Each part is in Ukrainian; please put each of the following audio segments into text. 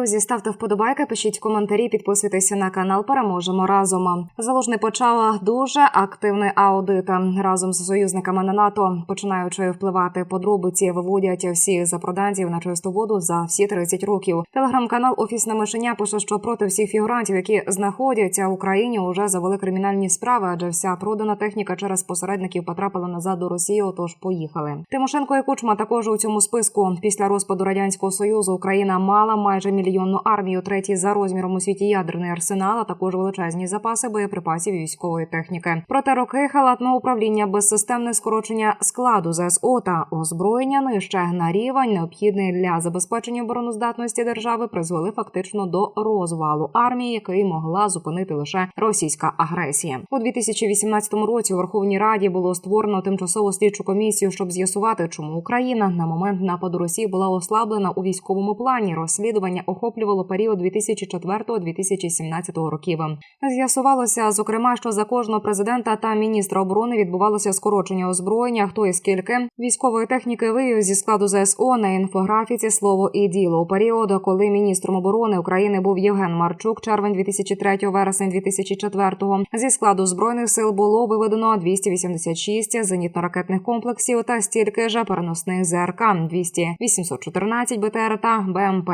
Друзі, ставте вподобайки, пишіть коментарі, підписуйтеся на канал. Переможемо разом. Залужний почала дуже активний аудит разом з союзниками на НАТО, починаючи впливати подробиці, виводять всіх запроданців на чисту воду за всі 30 років. Телеграм-канал Офісне мишеня пише, що проти всіх фігурантів, які знаходяться в Україні, уже завели кримінальні справи, адже вся продана техніка через посередників потрапила назад до Росії. Отож поїхали. Тимошенко і Кучма також у цьому списку. Після розпаду радянського союзу Україна мала майже мільйонну армію, третій за розміром у світі ядерний арсенал, а також величезні запаси боєприпасів і військової техніки. Проте роки халатного управління безсистемне скорочення складу ЗСО та озброєння нижче на рівень, необхідний для забезпечення обороноздатності держави, призвели фактично до розвалу армії, який могла зупинити лише російська агресія. У 2018 році у Верховній Раді було створено тимчасову слідчу комісію, щоб з'ясувати, чому Україна на момент нападу Росії була ослаблена у військовому плані. Розслідування охоплювало період 2004-2017 років. З'ясувалося зокрема, що за кожного президента та міністра оборони відбувалося скорочення озброєння. Хто і скільки військової техніки вивів зі складу ЗСО на інфографіці слово і діло у період, коли міністром оборони України був Євген Марчук, червень 2003 вересень 2004 Зі складу збройних сил було виведено 286 зенітно-ракетних комплексів та стільки ж переносних ЗРК 200 814 БТР та БМП,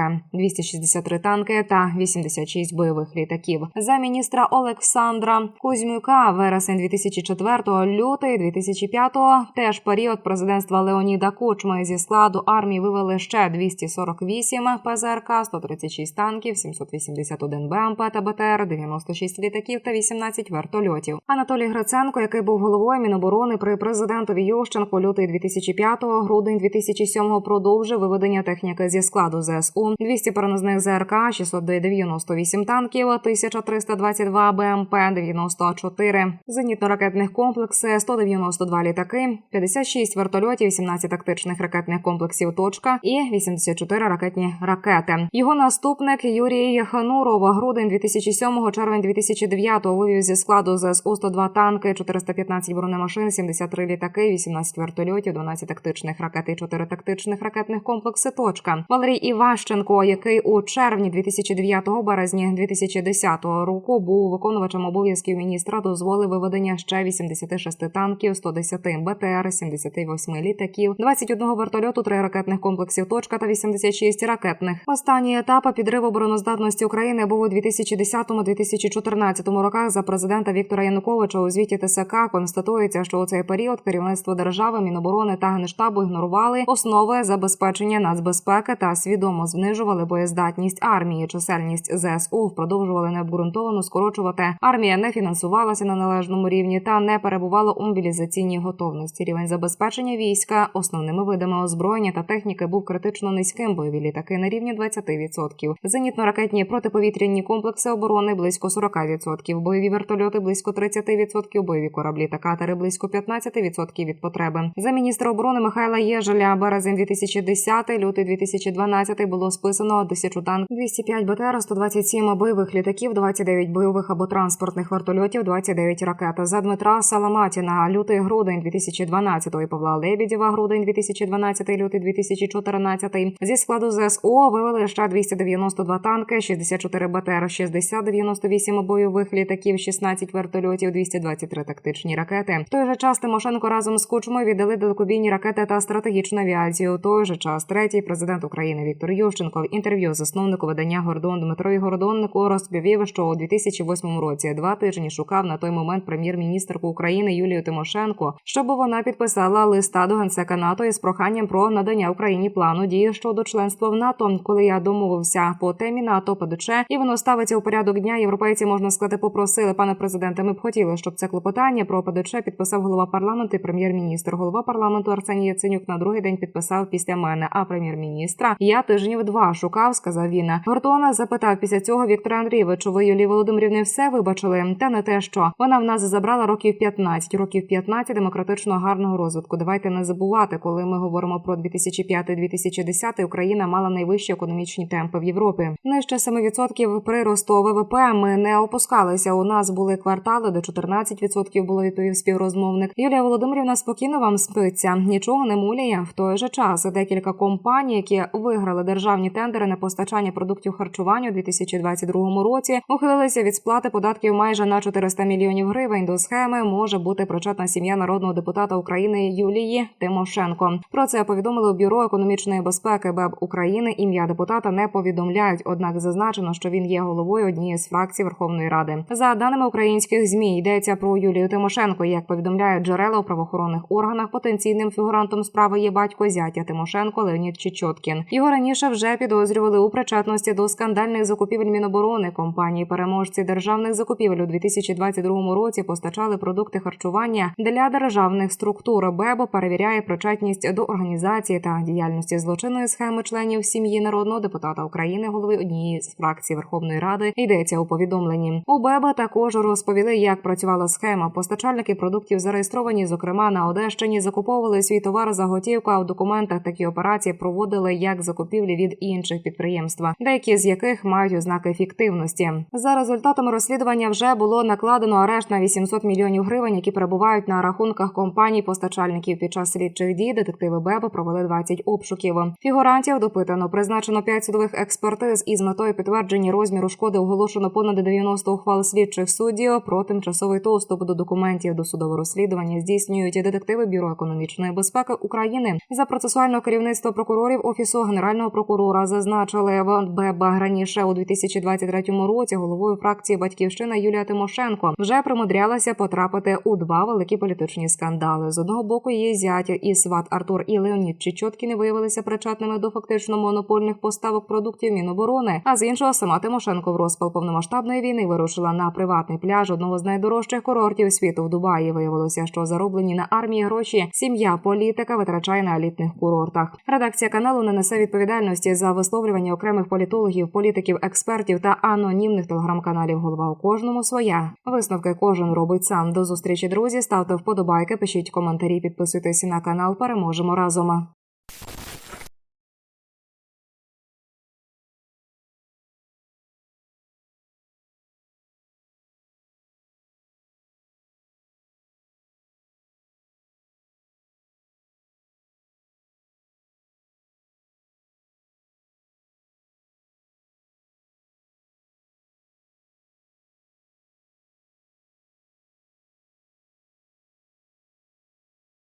263 танки та 86 бойових літаків. За міністра Олександра Кузьмюка, вересень 2004 лютий 2005 теж період президентства Леоніда Кучми зі складу армії вивели ще 248 ПЗРК, 136 танків, 781 БМП та БТР, 96 літаків та 18 вертольотів. Анатолій Гриценко, який був головою Міноборони при президентові Ющенку, лютий 2005 грудень 2007 продовжив виведення техніки зі складу ЗСУ, 200 переносних ЗРК, 698 танків, 1322 БМП, 94 зенітно-ракетних комплекси, 192 літаки, 56 вертольотів, 17 тактичних ракетних комплексів «Точка» і 84 ракетні ракети. Його наступник Юрій Хануров, грудень 2007 червень 2009 вивів зі складу ЗСУ 102 танки, 415 бронемашин, 73 літаки, 18 вертольотів, 12 тактичних ракет і 4 тактичних ракетних комплекси. Точка Валерій Іващенко, який у червні 2009 березні 2010 року був виконувачем обов'язків міністра, дозволив виведення ще 86 танків, 110 БТР, 78 літаків, 21 вертольоту, 3 ракетних комплексів. Точка та 86 ракетних. Останній етап підриву обороноздатності України був у 2010-2014 роках. За президента Віктора Януковича у звіті ТСК констатується, що у цей період керівництво держави, міноборони та генштабу ігнорували основи забезпечення нацбезпеки та свідомо знижували боєздатність армії. Чисельність ЗСУ продовжували необґрунтовано скорочувати. Армія не фінансувалася на належному рівні та не перебувала у мобілізаційній готовності. Рівень забезпечення війська основними видами озброєння та техніки був критично низьким. Бойові літаки на рівні 20%. Зенітно-ракетні протиповітряні комплекси оборони близько 40%. Бойові вертольоти близько 30%. Бойові кораблі та катери близько 15% від потреби. За міністра оборони Михайла Єжеля березень 2010, лютий 2012 було списано 1000 танк, 205 БТР, 127 бойових літаків, 29 бойових або транспортних вертольотів, 29 ракет. За Дмитра Саламатіна, лютий грудень 2012 і Павла Лебідєва, грудень 2012, лютий 2014 зі складу ЗСО вивели ще 292 танки, 64 БТР, 60 98 бойових літаків, 16 вертольотів, 223 тактичні ракети. В той же час Тимошенко разом з Кучмою віддали далекобійні ракети та стратегічну авіацію. У той же час третій президент України Віктор Ющенко в інтерв'ю засновнику видання Гордон Дмитрові Гордоннику розповів, що у 2008 році два тижні шукав на той момент прем'єр-міністрку України Юлію Тимошенко, щоб вона підписала листа до генсека НАТО із проханням про надання Україні плану дії щодо членства в НАТО. Коли я домовився по темі НАТО ПДЧ, і воно ставиться у порядок дня. Європейці можна сказати, попросили пане президенте. Ми б хотіли, щоб це клопотання про ПДЧ підписав голова парламенту і прем'єр-міністр. Голова парламенту Арсеній Яценюк на другий день підписав після мене. А прем'єр-міністра я тижнів два шукав, сказав він. Гордона запитав після цього Віктора Андрійовичу. Ви Юлії Володимирівні все вибачили. Та не те, що вона в нас забрала років 15, років 15 демократичного гарного розвитку. Давайте не забувати, коли ми говоримо про 2005-2010, Україна мала найвищі економічні темпи в Європі. Нижче 7% приросту ВВП. Ми не опускалися. У нас були квартали, де 14% було відповів співрозмовник. Юлія Володимирівна спокійно вам спиться. Нічого не муляє в той же час. Декілька компаній, які виграли державні тендери, поставили постачання продуктів харчування у 2022 році ухилилися від сплати податків майже на 400 мільйонів гривень. До схеми може бути причетна сім'я народного депутата України Юлії Тимошенко. Про це повідомили у бюро економічної безпеки БЕБ України. Ім'я депутата не повідомляють, однак зазначено, що він є головою однієї з фракцій Верховної Ради. За даними українських змі, йдеться про Юлію Тимошенко. Як повідомляють джерела у правоохоронних органах, потенційним фігурантом справи є батько зятя Тимошенко Леонід Чечоткін. Його раніше вже підозрювали у причетності до скандальних закупівель Міноборони. Компанії переможці державних закупівель у 2022 році постачали продукти харчування для державних структур. БЕБО перевіряє причетність до організації та діяльності злочинної схеми членів сім'ї народного депутата України, голови однієї з фракцій Верховної Ради. Йдеться у повідомленні. У БЕБа також розповіли, як працювала схема. Постачальники продуктів зареєстровані, зокрема на Одещині, закуповували свій товар за готівку. А в документах такі операції проводили як закупівлі від інших підприємств, деякі з яких мають ознаки фіктивності. За результатами розслідування вже було накладено арешт на 800 мільйонів гривень, які перебувають на рахунках компаній постачальників. Під час слідчих дій детективи БЕБ провели 20 обшуків. Фігурантів допитано призначено 5 судових експертиз із метою підтвердження розміру шкоди оголошено понад 90 ухвал слідчих суддів про тимчасовий доступ до документів до судового розслідування здійснюють детективи Бюро економічної безпеки України за процесуального керівництва прокурорів офісу генерального прокурора. Зазначили в БЕБА раніше у 2023 році головою фракції Батьківщина Юлія Тимошенко вже примудрялася потрапити у два великі політичні скандали. З одного боку її зятя і сват Артур і Леонід Чечоткіни виявилися причетними до фактично монопольних поставок продуктів Міноборони. А з іншого сама Тимошенко в розпал повномасштабної війни вирушила на приватний пляж одного з найдорожчих курортів світу в Дубаї. Виявилося, що зароблені на армії гроші сім'я політика витрачає на елітних курортах. Редакція каналу не несе відповідальності за висловлювання окремих політологів, політиків, експертів та анонімних телеграм-каналів. Голова у кожному своя. Висновки кожен робить сам. До зустрічі, друзі. Ставте вподобайки, пишіть коментарі, підписуйтесь на канал. Переможемо разом.